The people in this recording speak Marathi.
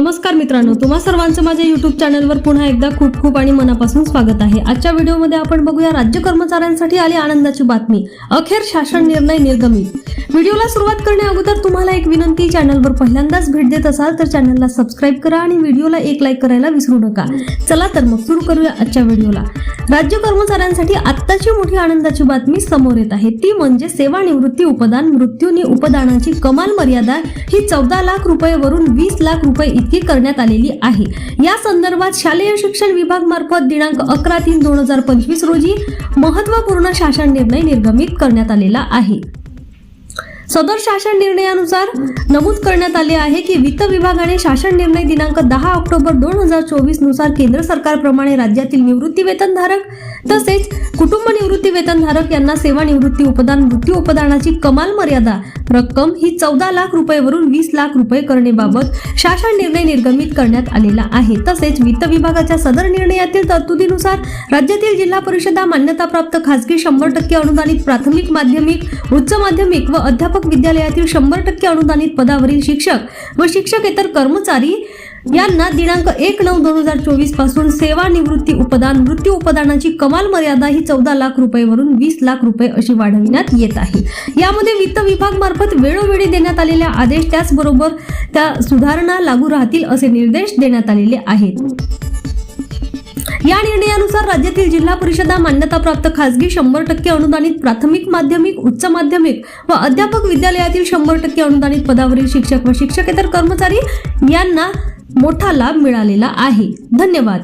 नमस्कार मित्रांनो तुम्हा सर्वांचं माझ्या युट्यूब चॅनलवर पुन्हा एकदा खूप खूप आणि मनापासून स्वागत आहे. आजच्या व्हिडिओमध्ये आपण बघूया राज्य कर्मचाऱ्यांसाठी आली आनंदाची बातमी. अखेर शासन निर्णय निर्गमित. व्हिडिओला सुरुवात करण्या अगोदर तुम्हाला एक विनंती चॅनलवर पहिल्यांदाच भेट देत असाल तर चॅनलला सबस्क्राईब करा आणि व्हिडिओला एक लाईक करायला विसरू नका. चला तर मग सुरू करूया आजच्या व्हिडिओला. राज्य कर्मचाऱ्यांसाठी आत्ताची मोठी आनंदाची बातमी समोर येत आहे. ती म्हणजे सेवानिवृत्ती उपदान मृत्यूनी उपदानाची कमाल मर्यादा ही चौदा लाख रुपयेवरून वीस लाख रुपये इतकी करण्यात आलेली आहे. या संदर्भात शालेय शिक्षण विभाग मार्फत दिनांक अकरा तीन दोन हजार पंचवीस रोजी महत्त्वपूर्ण शासन निर्णय निर्गमित करण्यात आलेला आहे. सदर शासन निर्णयानुसार नमूद करण्यात आले आहे की वित्त विभागाने शासन निर्णय दिनांक दहा ऑक्टोबर दोन हजार चोवीसनुसार केंद्र सरकारप्रमाणे राज्यातील निवृत्ती वेतनधारक तसेच कुटुंब निवृत्ती वेतनधारक यांना सेवानिवृत्ती उपदान मृत्यू उपदानाची कमाल मर्यादा. रक्कम ही चौदा लाख रुपयेवरून वीस लाख रुपये करण्याबाबत शासन निर्णय निर्गमित करण्यात आलेला आहे. तसेच वित्त विभागाच्या सदर निर्णयातील तरतुदीनुसार राज्यातील जिल्हा परिषदा मान्यताप्राप्त खासगी शंभर टक्के अनुदानित प्राथमिक माध्यमिक उच्च माध्यमिक व अध्यापक विद्यालयातील शंभर टक्के अनुदानित पदावरील शिक्षक व शिक्षकेतर कर्मचारी यांना दिनांक एक नऊ दोन हजार चोवीसपासून सेवानिवृत्ती उपदान मृत्यू उपदानाची कमाल मर्यादा ही चौदा लाख रुपयेवरून वीस लाख रुपये अशी वाढविण्यात येत आहे. यामध्ये वित्त विभाग मार्फत वेळोवेळी देण्यात आलेल्या आदेश त्याचबरोबर त्या सुधारणा लागू राहतील असे निर्देश देण्यात आलेले आहेत. या निर्णयानुसार राज्यातील जिल्हा परिषदा मान्यताप्राप्त खासगी शंभर टक्के अनुदानित प्राथमिक माध्यमिक उच्च माध्यमिक व अध्यापक विद्यालयातील शंभर टक्के अनुदानित पदावरील शिक्षक व शिक्षकेतर कर्मचारी यांना मोठा लाभ मिळालेला आहे. धन्यवाद.